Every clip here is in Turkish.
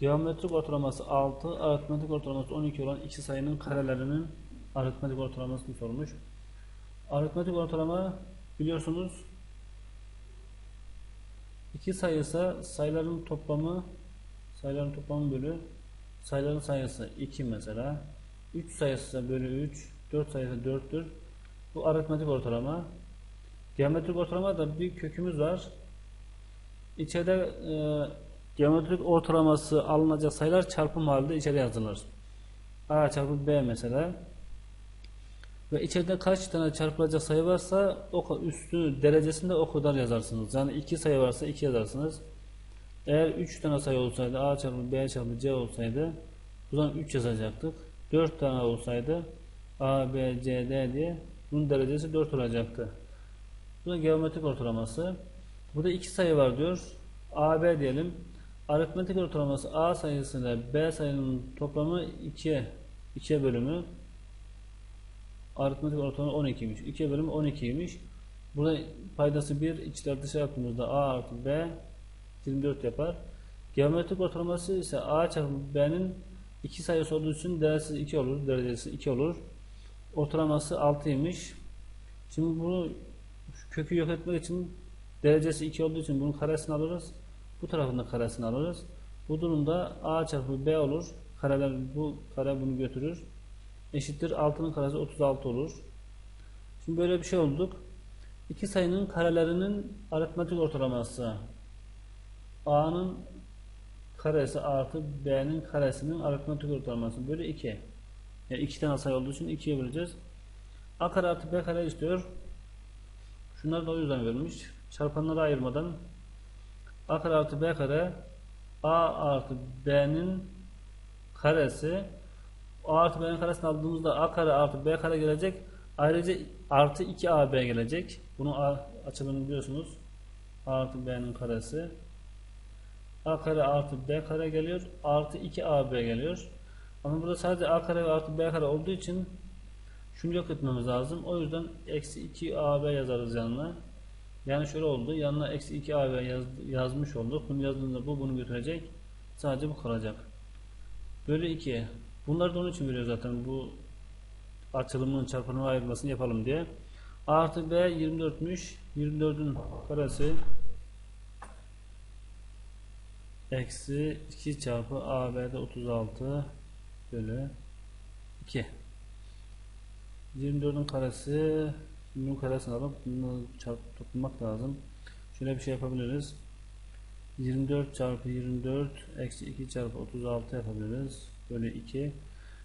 Geometrik ortalaması 6, aritmetik ortalaması 12 olan iki sayının karelerinin aritmetik ortalamasını sormuş. Aritmetik ortalama biliyorsunuz iki sayısa sayıların toplamı sayıların toplamı bölü sayıların sayısı 2 mesela 3 sayısı bölü 3 4 sayısı 4'tür. Bu aritmetik ortalama. Geometrik ortalama da bir kökümüz var. İçeride e, geometrik ortalaması alınacak sayılar çarpım halinde içeri yazılır. A çarpı B mesela. Ve içeride kaç tane çarpılacak sayı varsa o üstü derecesinde o kadar yazarsınız. Yani iki sayı varsa iki yazarsınız. Eğer 3 tane sayı olsaydı A çarpı B çarpı C olsaydı bu zaman 3 yazacaktık. 4 tane olsaydı A, B, C, D diye bunun derecesi 4 olacaktı. Bu da geometrik ortalaması. Burada iki sayı var diyor. A, B diyelim. Aritmetik ortalaması A sayısıyla B sayının toplamı 2'ye 2'ye bölümü. Aritmetik ortalama 12'ymiş. 2'ye bölümü 12'ymiş. Burada paydası 1, içler dışarı yaptığımızda A artı B 24 yapar. Geometrik ortalaması ise A çarpı B'nin iki sayısı olduğu için değersiz 2 olur. Derecesi 2 olur. Ortalaması 6'ymış. Şimdi bunu kökü yok etmek için derecesi 2 olduğu için bunun karesini alırız. Bu tarafında karesini alırız. Bu durumda A çarpı B olur. Kareler bu kare bunu götürür. Eşittir 6'nın karesi 36 olur. Şimdi böyle bir şey olduk. İki sayının karelerinin aritmetik ortalaması A'nın karesi artı B'nin karesinin aritmetik ortalaması bölü 2. Yani iki tane sayı olduğu için 2'ye böleceğiz. A kare artı B kare istiyor. Şunlar da o yüzden verilmiş. Çarpanları ayırmadan A kare artı B kare A artı B'nin karesi A artı B'nin karesini aldığımızda A kare artı B kare gelecek. Ayrıca artı 2AB gelecek. Bunu A açılımını biliyorsunuz. A artı B'nin karesi. A kare artı B kare geliyor. Artı 2AB geliyor. Ama burada sadece A kare artı B kare olduğu için şunu yok etmemiz lazım. O yüzden eksi 2AB yazarız yanına. Yani şöyle oldu. Yanına eksi 2AB yaz, yazmış olduk. Bunu yazdığında bu bunu götürecek. Sadece bu kalacak. Bölü 2. Bunları da onun için veriyor zaten. Bu açılımın çarpanına ayırmasını yapalım diye. Artı B 24'müş. 24'ün karesi eksi 2 çarpı AB'de 36 bölü 2. 24'ün karesi bunun karesini alıp bunu çarpıp toplamak lazım. Şöyle bir şey yapabiliriz. 24 çarpı 24 eksi 2 çarpı 36 yapabiliriz. Bölü 2.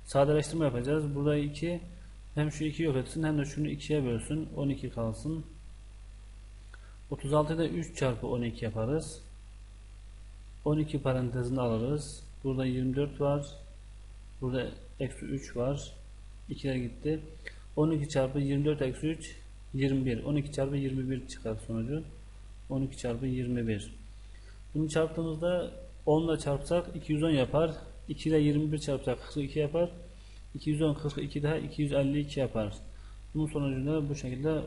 Sadeleştirme yapacağız. Burada 2 hem şu 2 yok etsin hem de şunu 2'ye bölsün. 12 kalsın. 36'da 3 çarpı 12 yaparız. 12 parantezini alırız. Burada 24 var. Burada eksi 3 var. 2'ler gitti. 12 çarpı 24 eksi 3 21. 12 çarpı 21 çıkar sonucu. 12 çarpı 21. Bunu çarptığımızda 10 ile çarpsak 210 yapar. 2 ile 21 çarpsak 42 yapar. 210 42 daha 252 yapar. Bunun sonucunda bu şekilde